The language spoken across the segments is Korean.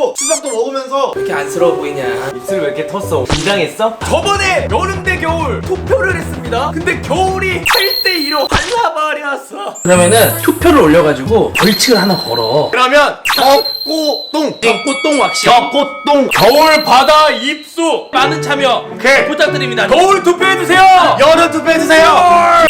하고 수박도 먹으면서 이렇게 안쓰러워 보이냐? 입술 왜 이렇게 텄어? 긴장했어? 저번에 여름 대 겨울 투표를 했습니다. 근데 겨울이 8대 2로 발라버렸어. 그러면은 투표를 올려가지고 벌칙을 하나 걸어. 그러면 벚꽃동 벚꽃동 왁시. 벚꽃동 겨울 바다 입수 많은 참여 오케이. 부탁드립니다. 겨울 투표해주세요. 여름 투표해주세요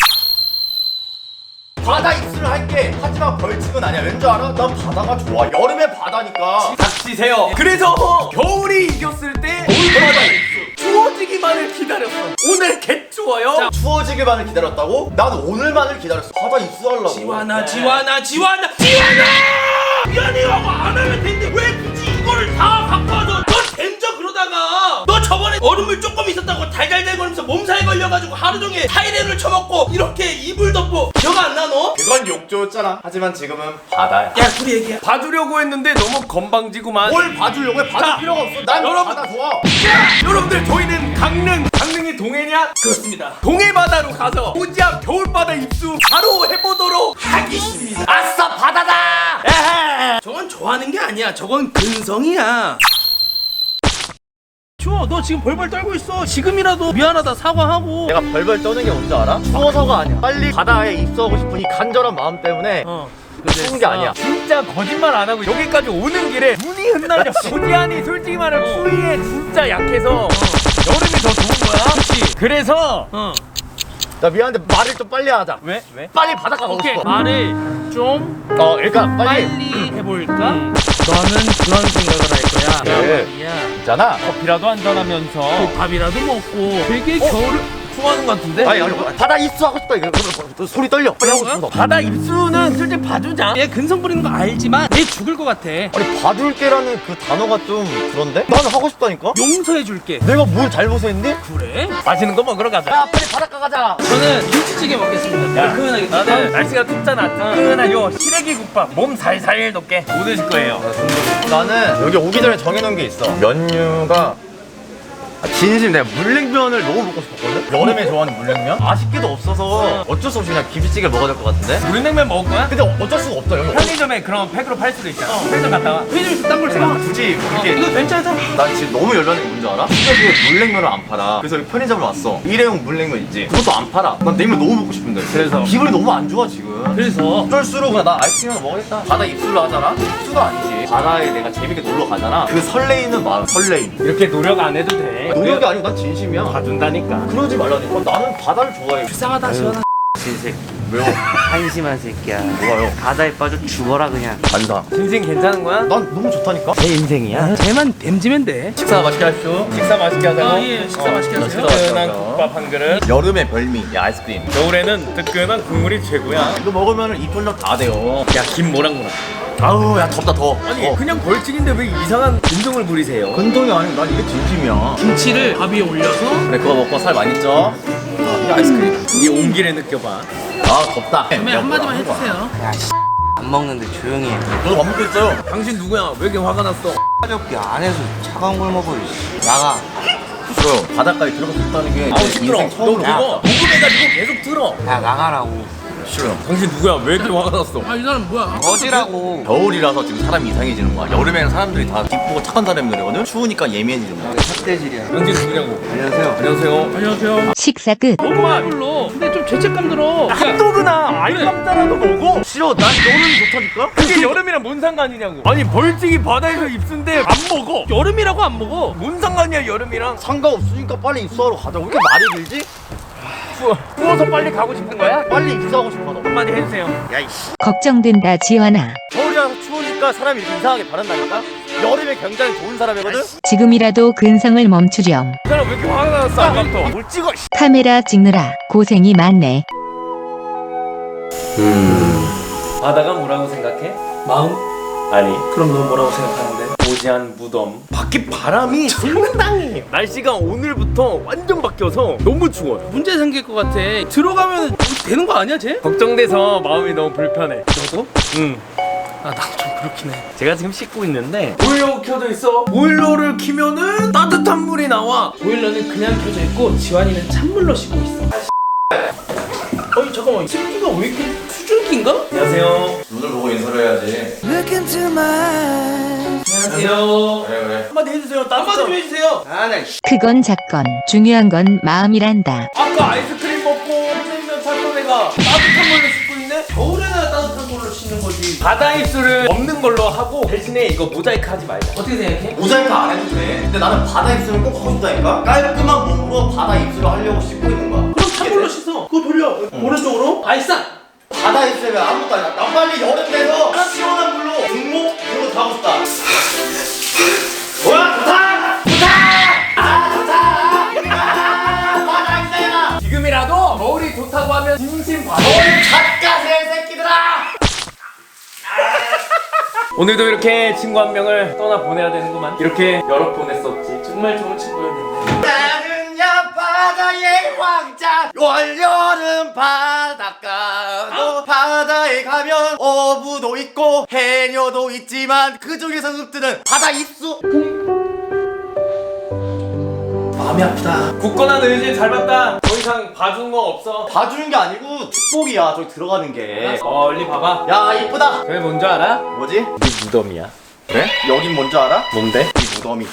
바다 입술을 할게 하지만 벌칙은 아니야. 왠 줄 알아? 난 바다가 좋아. 여름에 바다니까. 닥치세요. 그래서 겨울이 이겼을 때 겨울 바다 입수. 추워지기만을 기다렸어. 오늘 개 추워요. 추워지기만을 기다렸다고? 난 오늘만을 기다렸어. 바다 입수하려고. 지완아 지완아 지완아 지완아! 미안해요 안 하면 되는데 왜 굳이 이거를 다 바꿔줘? 너 댐져 그러다가 너 저번에 얼음물 조금 있었다고 달달달 거리면서 몸살에 걸려가지고 하루 종일 타이레놀 쳐먹고 이렇게 이불 나 너? 그건 욕조였잖아 하지만 지금은 바다야 야 둘이 얘기해 봐주려고 했는데 너무 건방지구만 뭘 봐주려고 해 봐줄 자, 필요가 없어 난 여러분. 바다 좋아 자, 여러분들 저희는 강릉 강릉이 동해냐? 그렇습니다 동해 바다로 가서 오지압 겨울바다 입수 바로 해보도록 하겠습니다 아싸 바다다 에헤. 저건 좋아하는 게 아니야. 저건 근성이야. 추워. 너 지금 벌벌 떨고 있어. 지금이라도 미안하다 사과하고. 내가 벌벌 떠는 게 뭔지 알아? 추워서가 아니야 빨리 바다에 입수하고 싶은 이 간절한 마음 때문에 어. 추운 게 아니야 진짜 거짓말 안 하고 여기까지 오는 길에 눈이 흩날렸어. 오지안이 솔직히 말하면 추위에 진짜 약해서 여름이 더 좋은 거야. 그렇지. 그래서 어. 나 미안한데 말을 좀 빨리 하자 왜 왜? 빨리 바닷가 가고 오케이. 싶어 말을 좀 어 그러니까 빨리 빨리 해볼까? 너는 그런 생각을 할 거야. 네. 말이야. 있잖아. 커피라도 한잔하면서. 그 밥이라도 먹고. 되게 겨울을 좋아하는 것 같은데? 아니 아니 바다 입수 하고 싶다 이거 그러면 소리 떨려 빨리 하고 싶어 바다 입수는 솔직히 봐주자. 얘 근성 부리는 거 알지만 얘 죽을 것 같아. 아니 봐줄게라는 그 단어가 좀 그런데? 나는 하고 싶다니까 용서해줄게. 내가 뭘 잘못했니? 그래? 맛있는 거 먹으러 가자. 야 빨리 바닷가 가자 저는 김치찌개 먹겠습니다. 얼큰하게. 나는 날씨가 춥잖아. 뜨끈한 요 시래기 국밥 몸 살살 돋게 뭐 드실 거예요? 나는 여기 오기 전에 정해놓은 게 있어 면류가 아, 진심 내가 물냉면을 너무 먹고 싶었거든? 여름에 좋아하는 물냉면? 아쉽게도 없어서 어쩔 수 없이 그냥 김치찌개 먹어야 될 것 같은데? 물냉면 먹을 거야? 근데 어쩔 수가 없다 여기 편의점에 그런 팩으로 팔 수도 있잖아. 편의점 갔다가 편의점에서 딴걸 사. 굳이 그렇게 이거 괜찮아. 난 지금 너무 열받는 게 뭔지 알아? 시가지에 물냉면을 안 팔아 그래서 여기 편의점을 왔어 일회용 물냉면 있지 그것도 안 팔아 난 냉면 너무 먹고 싶은데 그래서? 기분이 너무 안 좋아 지금 그래서 어쩔수록 그냥 나 아이스크림 하나 먹어야겠다. 바다 입술로 하잖아? 입술도 아니지. 바다에 내가 재밌게 놀러 가잖아. 그 설레이는 마음 설레임 이렇게 노력 안 해도 돼. 노력이 아니고 난 진심이야. 봐준다니까. 그러지 말라니까. 나는 바다를 좋아해. 불쌍하다 시원하. 진색 왜요? 한심한 새끼야 뭐가요? 바다에 빠져 죽어라 그냥 반사 진심 괜찮은 거야? 난 너무 좋다니까 내 인생이야 쟤만 댐지면 돼. 식사 맛있게 하십시오 식사 맛있게 하자고. 아, 예, 식사 맛있게 하세요. 뜨끈한 국밥 한 그릇. 여름의 별미 야 아이스크림 겨울에는 뜨끈한 국물이 최고야. 이거 먹으면 입술력 다 돼요 야, 김 모락모락. 아우 야 덥다 더워 아니, 어. 그냥 벌칙인데 왜 이상한 감정을 부리세요? 근동이 아니고 난 이게 진심이야 김치를 밥 위에 올려서 그래 그거 먹고 살 많이 쪄 이 아이스크림 이 온기를 느껴봐. 아 덥다 그러면 한마디만 해주세요. 안 먹는데 조용히 해 저도 밥 먹고 있어요 당신 누구야? 왜 이렇게 화가 났어? 가볍게 안에서 차가운 걸 먹어 이씨. 나가 싫어요 바닷가에 들어가서 있다는 게 아우 내 시끄러. 너 그거 녹음해가지고 계속 들어. 야 나가라고 싫어요 당신 누구야? 왜 이렇게 화가 났어? 아 이 사람 뭐야? 어지라고 겨울이라서 지금 사람이 이상해지는 거야 여름에는 사람들이 다 기쁘고 착한 사람들이거든 추우니까 예민해지는 거야 삭대질이야 당신 누구냐고? 안녕하세요 안녕하세요. 안녕하세요. 식사 끝. 너무만. 불러. 근데 좀 죄책감 들어. 야, 핫도그나 아이감자라도 먹어. 싫어 난 여름이 좋다니까 그게 여름이랑 뭔 상관이냐고. 아니 벌칙이 바다에서 입순데 안 먹어. 여름이라고 안 먹어. 뭔 상관이야 여름이랑? 상관없으니까 빨리 입수하러 가자 왜 이렇게 말이 길지? 추워. 추워서 빨리 가고 싶은 거야? 빨리 입수하고 싶어 너 한마디 해주세요. 야이씨 걱정된다 지원아. 겨울이라서 추우니까 사람이 이렇게 이상하게 바란다니까 여름에 굉장히 좋은 사람이거든 지금이라도 근성을 멈추렴. 이 사람 왜 이렇게 화가 났어 아까부터? 뭘 찍어 씨. 카메라 찍느라 고생이 많네. 바다가 뭐라고 생각해? 마음? 아니 그럼 넌 뭐라고 생각하는데? 오지한 무덤. 밖에 바람이 상당히. 날씨가 오늘부터 완전 바뀌어서 너무 추워요. 문제 생길 것 같아. 들어가면 되는 거 아니야 쟤? 걱정돼서 마음이 너무 불편해. 너도? 응. 아 나도 좀 그렇긴 해. 제가 지금 씻고 있는데 보일러 켜져 있어. 보일러를 키면은 따뜻한 물이 나와. 보일러는 그냥 켜져 있고 지환이는 찬물로 씻고 있어. 어이 저 잠깐만 새끼가 왜 이렇게 수준기인가? 안녕하세요. 눈을 보고 인사를 해야지. 안녕하세요 그래 그래. 한마디 해주세요. 한마디 좀 해주세요 아나 크건 작건 중요한 건 마음이란다. 아까 아이스크림 먹고 핸드면 샀던 애가 따뜻한 물로 씻고 있네? 겨울 바다 입술을 없는 걸로 하고 대신에 이거 모자이크 하지 말자. 어떻게 생각해? 모자이크 안 해도 돼. 근데 나는 바다 입술을 꼭 하고 싶다니까. 깔끔한 몸으로 바다 입술을 하려고 씻고 있는 거야. 그럼 찬물로 씻어 그거 돌려 오른쪽으로 아이싸 바다 입술에 아무것도 아니야. 난 빨리 여름 돼서 시원한 물로 거 하고 싶다. 뭐야 좋다 오늘도 이렇게 친구 한 명을 떠나 보내야 되는구만. 이렇게 여러 보냈었지. 정말 좋은 친구였는데 나는 야 바다의 왕자 올여름 바닷가도 바다에 가면 어부도 있고 해녀도 있지만 그 중에서 흡뜨는 바다 입수 마음이 아프다 굳건한 의지 잘 봤다. 더 이상 봐준 거 없어. 봐주는 게 아니고 축복이야 저기 들어가는 게야 멀리 봐봐. 이쁘다 그게 뭔지 알아? 뭐지? 네 무덤이야. 그래? 여긴 뭔지 알아? 뭔데? 이 무덤이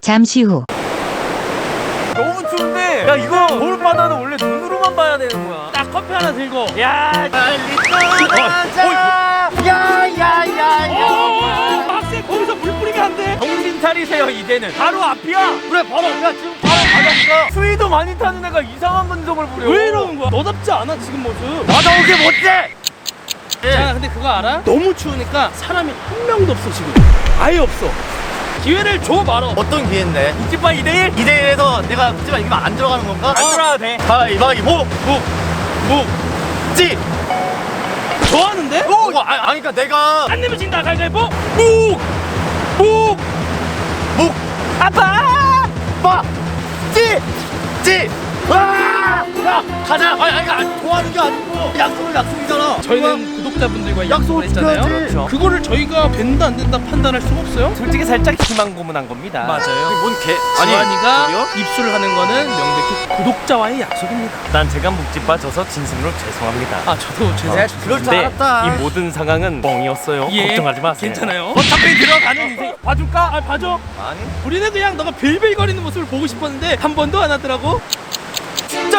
잠시 후 너무 추운데. 야 이거 겨울 바다는 원래 눈으로만 봐야 되는 거야. 딱 커피 하나 들고. 야. 빨리 떠나자 야야야야 거기서 물 뿌리면 안 돼. 정신 차리세요 이제는. 바로 앞이야. 그래 바로 야 지금 가자니까 수위도 많이 타는 애가 이상한 근성을 부려. 왜 이러는 거야? 너답지 않아 지금 모습 나다오게 못해 자 근데 그거 알아? 너무 추우니까 사람이 한 명도 없어 지금 아예 없어 기회를 줘 말어 어떤 기회인데? 이집바 2대1? 2대1에서 내가 하지만 이기면 안 들어가는 건가? 안 들어가도 돼. 가위바위보 묵묵 찌! 좋아하는데? 오! 아, 아니 그니까 내가 안 내면 진다 가위바위보 묵! 묵! 묵! 아파! 빠! 찌! 찌! 와! 야! 가자! 아니 아니 좋아하는 게 아니고 약속은 약속이잖아 저희는 구독자분들과 약속을 약속을 했잖아요 지켜야지. 그거를 저희가 된다 안 된다 판단할 수가 없어요 솔직히 살짝 희망 고문한 겁니다. 맞아요 뭔개 지환이가? 입술을 하는 거는 명백히 구독자와의 약속입니다 난 제가 묵집 빠져서 진심으로 죄송합니다. 아 저도 죄송해요 그럴 줄 근데 알았다 이 모든 상황은 뻥이었어요. 예, 걱정하지 마세요. 괜찮아요 어차피 들어가는 인생 봐줄까? 아 봐줘 아니 우리는 그냥 너가 빌빌거리는 모습을 보고 싶었는데 한 번도 안 하더라고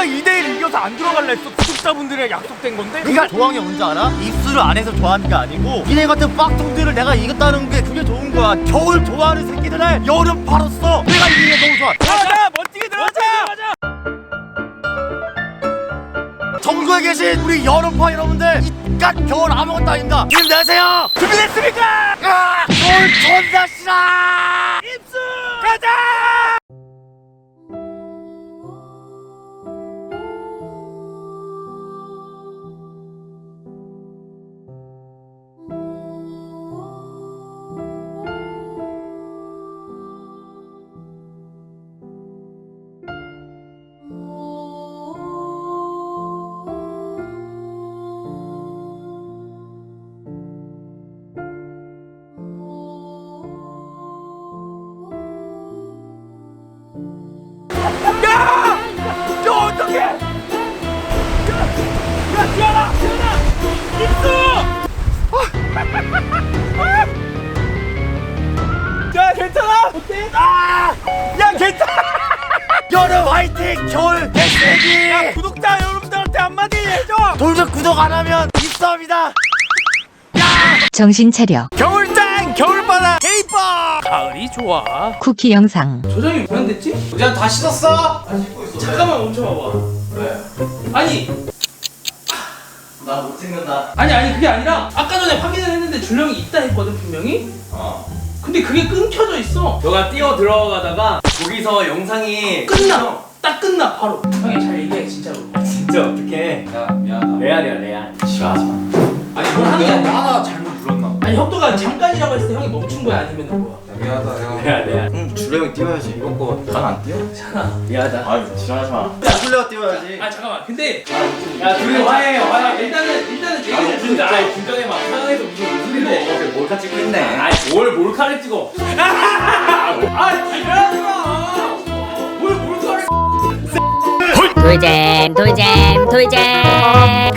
2대1 이겨서 안 들어갈라 했어. 구독자분들이랑 약속된 건데. 좋아하는 게 뭔지 알아? 입술을 안 해서 좋아하는 게 아니고 니네 같은 빡통들을 내가 이겼다는 게 그게 좋은 거야 겨울 좋아하는 새끼들을 여름 팔았어 내가 이기는 게 너무 좋아 가자 멋지게 들어가자. 전국에 계신 우리 여름파 여러분들 이깟 겨울 아무것도 아닙니다 힘내세요 준비됐습니까? 아, 겨울 싫어 야 괜찮아? 어때? 아, 야 괜찮아. 여름 화이팅 겨울 개새끼 야 구독자 여러분들한테 한마디 해줘. 돌적 구독 안 하면 입사합니다 정신 차려 겨울장 겨울바다 케이팝. 가을이 좋아 쿠키 영상 조정이 왜안 됐지? 그냥 다 씻었어? 잠깐만 멈춰봐봐 왜? 아니 나 못 찍는다. 아니 아니 그게 아니라 아까 전에 확인을 했는데 준영이 있다 했거든 분명히? 어. 근데 그게 끊겨져 있어. 너가 뛰어 들어가다가 거기서 영상이 끝나. 딱 끝나 바로. 형이 잘 얘기해 진짜로. 진짜 어떡해. 야 미안하다 레알이야 레알. 싫어하지 마 아니 뭘 하는 게 하나 잘못 아니 협도가 잠깐이라고 했을 때 형이 멈춘 거야 아니면 뭐야 미안하다 내가. 레알 레알. 응 줄레형 뛰어야지. 이거 거 난안 뛰어? 괜찮아. 미안하다. 아 지랄하지 마. 줄레가 뛰어야지. 아 잠깐만. 근데 야 둘이 화해 화해. 일단은 일단은 아, 얘기를 진짜 듣자 아니 진정해봐. 상황에서 무슨 무슨 일을 몰카 찍고 있네. 아이 뭘 몰카를 찍어. 아 지랄하지 마 뭘 몰카를 돌잼 돌잼 돌잼